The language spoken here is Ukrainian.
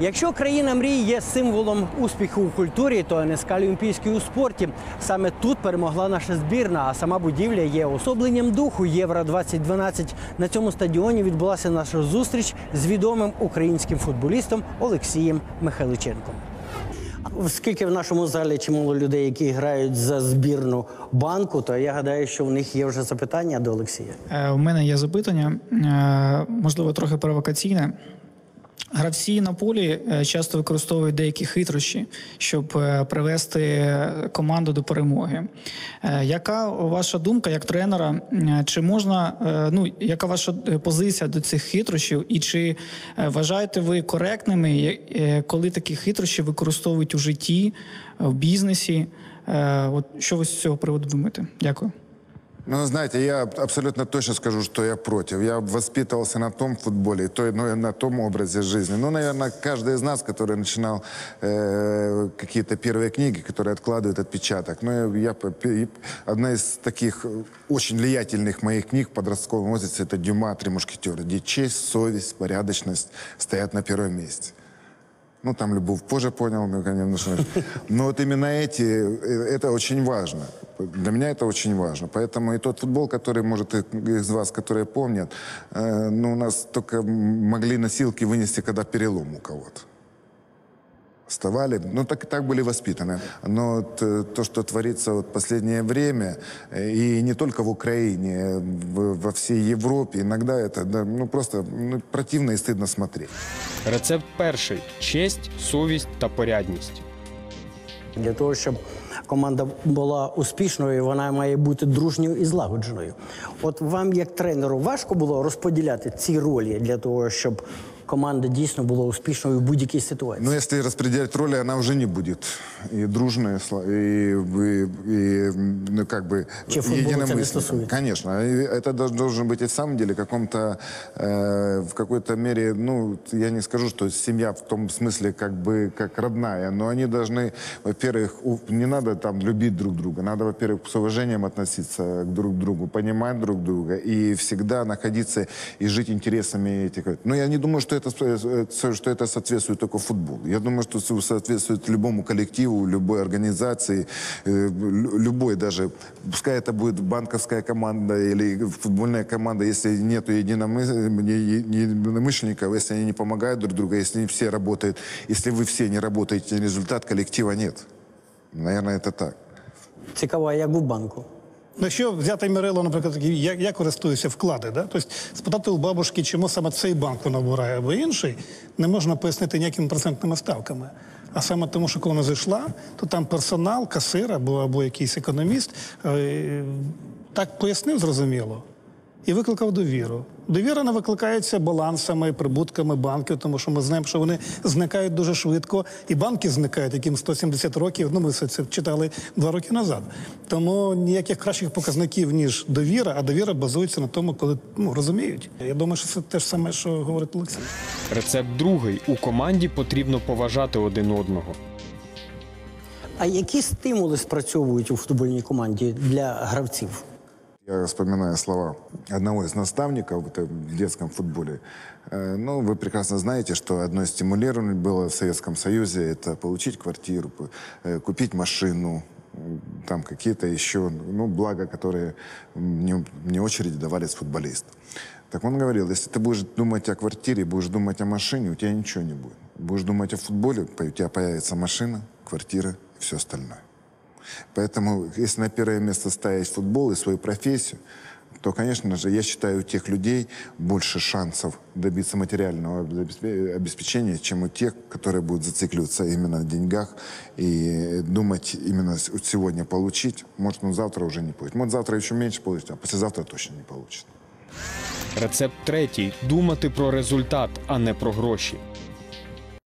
Якщо країна мрій є символом успіху у культурі, то НСК Олімпійський у спорті. Саме тут перемогла наша збірна, а сама будівля є особленням духу Євро 2012 На цьому стадіоні відбулася наша зустріч з відомим українським футболістом Олексієм Михайличенком. Оскільки в нашому залі чимало людей, які грають за збірну банку, то я гадаю, що в них є вже запитання до Олексія. Е, У мене є запитання, е, можливо, трохи провокаційне. Гравці на полі е, часто використовують деякі хитрощі, щоб е, привести команду до перемоги. Е, Яка ваша думка як тренера? Чи можна, ну яка ваша позиція до цих хитрощів? І чи вважаєте ви коректними, коли такі хитрощі використовують у житті, в бізнесі? От що ви з цього приводу думаєте? Дякую. Ну, знаете, я абсолютно точно скажу, что я против. Я воспитывался на том футболе, то, ну, на том образе жизни. Ну, наверное, каждый из нас, который начинал э, какие-то первые книги, которые откладывают отпечаток. Ну, я, по- и одна из таких э, очень влиятельных моих книг в подростковом возрасте – это «Дюма. Три мушкетера», где честь, совесть, порядочность стоят на первом месте. Ну, там любовь позже понял, ну, конечно. Но вот именно эти, э, это очень важно. Для меня это очень важно. Поэтому и тот футбол, который, может, и- из вас, которые помнят, э, ну, у нас только м- могли носилки вынести, когда перелом у кого-то. Вставали, ну так, так были воспитаны. Но вот, э, то, что творится вот последнее время, э, и не только в Украине, э, в- во всей Европе, иногда это да, ну, просто ну, противно и стыдно смотреть. Рецепт перший честь, совість та порядність. Для того, щоб команда була успішною, вона має бути дружньою і злагодженою. От вам, як тренеру, важко було розподіляти ці ролі для того, щоб команда дійсно була успішною в будь-якій ситуації. Но если распределять роли, она уже не будет и дружная, сла- и, и, и, ну, как бы Че, футбола это не единомысленной. стосуется? Конечно. И это дож- должен быть и в самом деле каком-то, э, в какой-то мере, ну, я не скажу, что семья в том смысле как бы как родная, но они должны, во-первых, у- не надо там любить друг друга, надо, во-первых, с уважением относиться к друг другу, понимать друг друга и всегда находиться и жить интересами этих. Но я не думаю, что это, э, что это соответствует только футболу. Я думаю, что это соответствует любому коллективу, любой организации, э, лю- любой даже, пускай это будет банковская команда или футбольная команда, если нет единомышленников, если они не помогают друг другу, если не все работают, если вы все не работаете, результат коллектива нет. Наверное, это так. Цікаво, а як в банку? Якщо взяти мерило, наприклад, я, я користуюся вклади, да? тобто спитати у бабушки, чому саме цей банк вона обирає, або інший, не можна пояснити ніякими процентними ставками. А саме тому, що коли вона зайшла, то там персонал, касир або, або якийсь економіст е, так пояснив зрозуміло і викликав довіру. Довіра не викликається балансами, прибутками банків, тому що ми знаємо, що вони зникають дуже швидко, і банки зникають, яким 170 років. Ну, ми все це читали два роки назад. Тому ніяких кращих показників, ніж довіра, а довіра базується на тому, коли ну, розуміють. Я думаю, що це те ж саме, що говорить Олексій. Рецепт другий у команді потрібно поважати один одного. А які стимули спрацьовують у футбольній команді для гравців? Я вспоминаю слова одного из наставников в детском футболе. Э, Ну, вы прекрасно знаете, что одно из стимулирований было в Советском Союзе – это получить квартиру, э, купить машину, там какие-то еще ну, блага, которые мне, мне очереди давались футболист. Так он говорил, если ты будешь думать о квартире, будешь думать о машине, у тебя ничего не будет. Будешь думать о футболе, у тебя появится машина, квартира и все остальное. Поэтому, если на первое место ставить футбол и свою профессию, то, конечно же, я считаю, у тех людей больше шансов добиться материального обеспечения, чем у тех, которые будут зацикливаться именно на деньгах и думать именно сегодня получить. Может, он завтра уже не получит. Может, завтра еще меньше получит, а послезавтра точно не получит. Рецепт третій думати про результат, а не про гроші.